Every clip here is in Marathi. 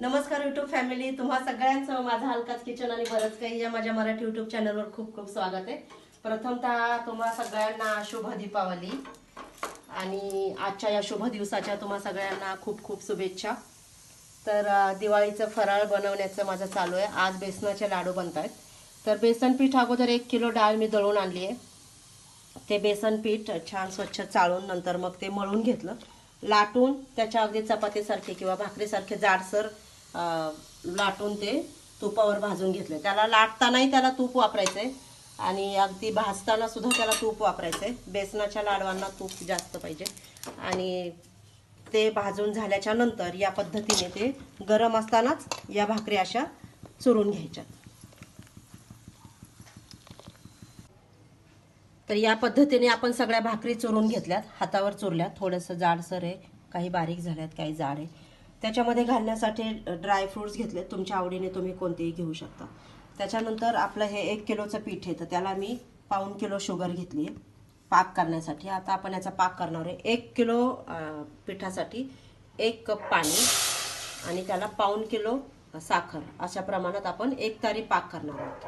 नमस्कार युट्यूब फॅमिली तुम्हा सगळ्यांचं माझा हलकाच किचन आणि बरंच काही या माझ्या मराठी युट्यूब चॅनलवर खूप खूप स्वागत आहे. प्रथमतः तुम्हा सगळ्यांना शुभ दीपावली आणि आजच्या या शुभ दिवसाच्या तुम्हा सगळ्यांना खूप खूप शुभेच्छा. तर दिवाळीचं फराळ बनवण्याचं माझं चालू आहे. आज बेसनाचे लाडू बनत आहेत तर बेसन पीठ अगोदर एक किलो डाळ मी दळून आणली आहे. ते बेसन पीठ छान स्वच्छ चाळून नंतर मग ते मळून घेतलं. लाटून त्याच्या अगदी चपातीसारखे किंवा भाकरीसारखे जाडसर लाटून ते तुपावर भाजून घेतले. त्याला लाटतानाही त्याला तूप वापरायचं आहे आणि अगदी भाजताना सुद्धा त्याला तूप वापरायचं आहे बेसनाच्या लाडवांना तूप जास्त पाहिजे. आणि ते भाजून झाल्याच्यानंतर या पद्धतीने ते गरम असतानाच या भाकरी अशा चुरून घ्यायच्या. तर या पद्धतीने आपण सगळ्या भाकरी चुरून घेतल्यात. हातावर चुरल्यात. थोडंसं जाडसर आहे. काही बारीक झाल्यात काही जाड आहे. त्याच्यामध्ये घालण्यासाठी ड्रायफ्रुट्स घेतले तुमच्या आवडीने तुम्ही कोणतेही घेऊ शकता. त्याच्यानंतर आपलं हे एक किलोचं पीठ आहे तर त्याला मी पाऊन किलो शुगर घेतली आहे. पाक करण्यासाठी. आता आपण याचा पाक करणार आहे. एक किलो पिठासाठी एक कप पाणी आणि त्याला पाऊण किलो साखर. अशा प्रमाणात आपण एक तारी पाक करणार आहोत.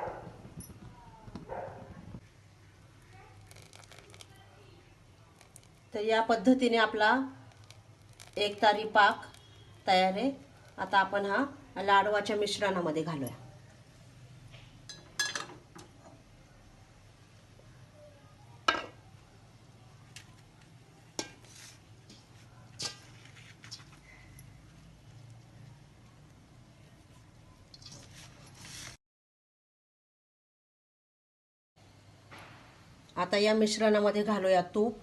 तर या पद्धतीने आपला एक तारी पाक तयार आहे. आता आपण हा लाडवाच्या मिश्रणामध्ये घालूया. आता या मिश्रणामध्ये घालूया तूप.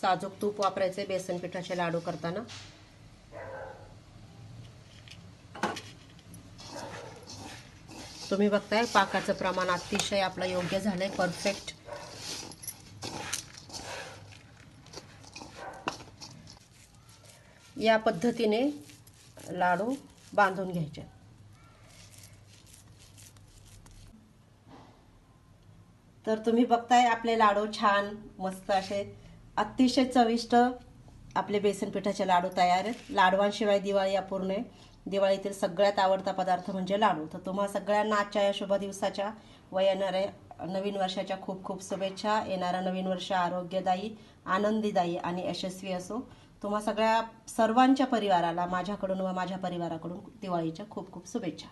साजूक तूप वापरायचे बेसन पिठाचे लाडू करताना. तुम्ही बघताय पाकाचं प्रमाण अतिशय आपलं योग्य झालंय परफेक्ट या पद्धतीने लाडू बांधून घ्यायचे. तर तुम्ही बघताय आपले लाडू छान मस्त असे अतिशय चविष्ट आपले बेसन पिठाचे लाडू तयार आहेत. लाडवांशिवाय दिवाळी अपूर्ण आहे. दिवाळीतील सगळ्यात आवडता पदार्थ म्हणजे लाडू. तर तुम्हा सगळ्यांना आजच्या या शुभ दिवसाच्या व येणाऱ्या नवीन वर्षाच्या खूप खूप शुभेच्छा. येणारं नवीन वर्ष आरोग्यदायी आनंदीदायी आणि यशस्वी असो. तुम्हा सगळ्या सर्वांच्या परिवाराला माझ्याकडून व माझ्या परिवाराकडून दिवाळीच्या खूप खूप शुभेच्छा.